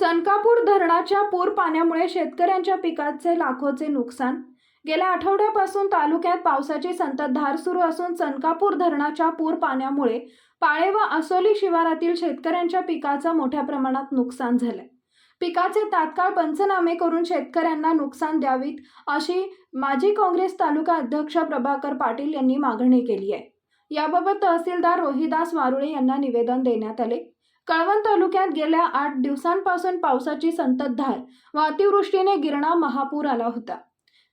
चनकापूर धरणाच्या पूर पाण्यामुळे शेतकऱ्यांच्या पिकाचे लाखोचे नुकसान. गेल्या आठवड्यापासून तालुक्यात पावसाची संततधार सुरू असून चनकापूर धरणाच्या पूर पाण्यामुळे पाळे व असोली शिवारातील शेतकऱ्यांच्या पिकाचं मोठ्या प्रमाणात नुकसान झालंय. पिकाचे तात्काळ पंचनामे करून शेतकऱ्यांना नुकसान द्यावीत अशी माजी काँग्रेस तालुका अध्यक्ष प्रभाकर पाटील यांनी मागणी केली आहे. याबाबत तहसीलदार रोहिदास वारुळे यांना निवेदन देण्यात आले. कळवण तालुक्यात गेल्या आठ दिवसांपासून पावसाची संततधार व अतिवृष्टीने गिरणा महापूर आला होता.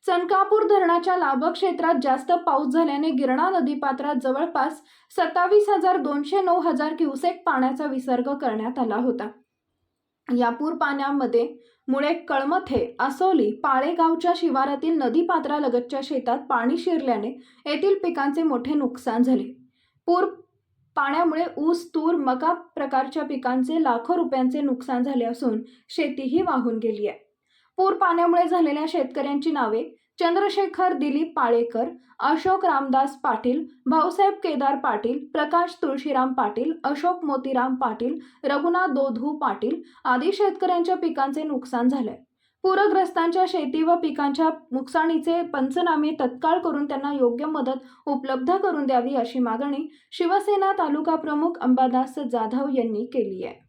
चनकापूर धरणाच्या लाभ क्षेत्रात जास्त पाऊस झाल्याने गिरणा नदीपात्रात जवळपास सत्तावीस हजार दोनशे नऊ हजार क्युसेक पाण्याचा विसर्ग करण्यात आला होता. या पूर पाण्यामध्ये मुळे कळमथे असोली पाळेगावच्या शिवारातील नदीपात्रालगतच्या शेतात पाणी शिरल्याने येथील पिकांचे मोठे नुकसान झाले. पूर पाण्यामुळे ऊस तूर मका प्रकारच्या पिकांचे लाखो रुपयांचे नुकसान झाले असून शेतीही वाहून गेली आहे. पूर पाण्यामुळे झालेल्या शेतकऱ्यांची नावे चंद्रशेखर दिलीप पाळेकर अशोक रामदास पाटील भाऊसाहेब केदार पाटील प्रकाश तुळशीराम पाटील अशोक मोतीराम पाटील रघुनाथ दोधू पाटील आदी शेतकऱ्यांच्या पिकांचे नुकसान झाले पूरग्रस्तांच्या शेती व पिकांच्या नुकसानीचे पंचनामे तत्काळ करून त्यांना योग्य मदत उपलब्ध करून द्यावी अशी मागणी शिवसेना तालुका प्रमुख अंबादास जाधव यांनी केली आहे.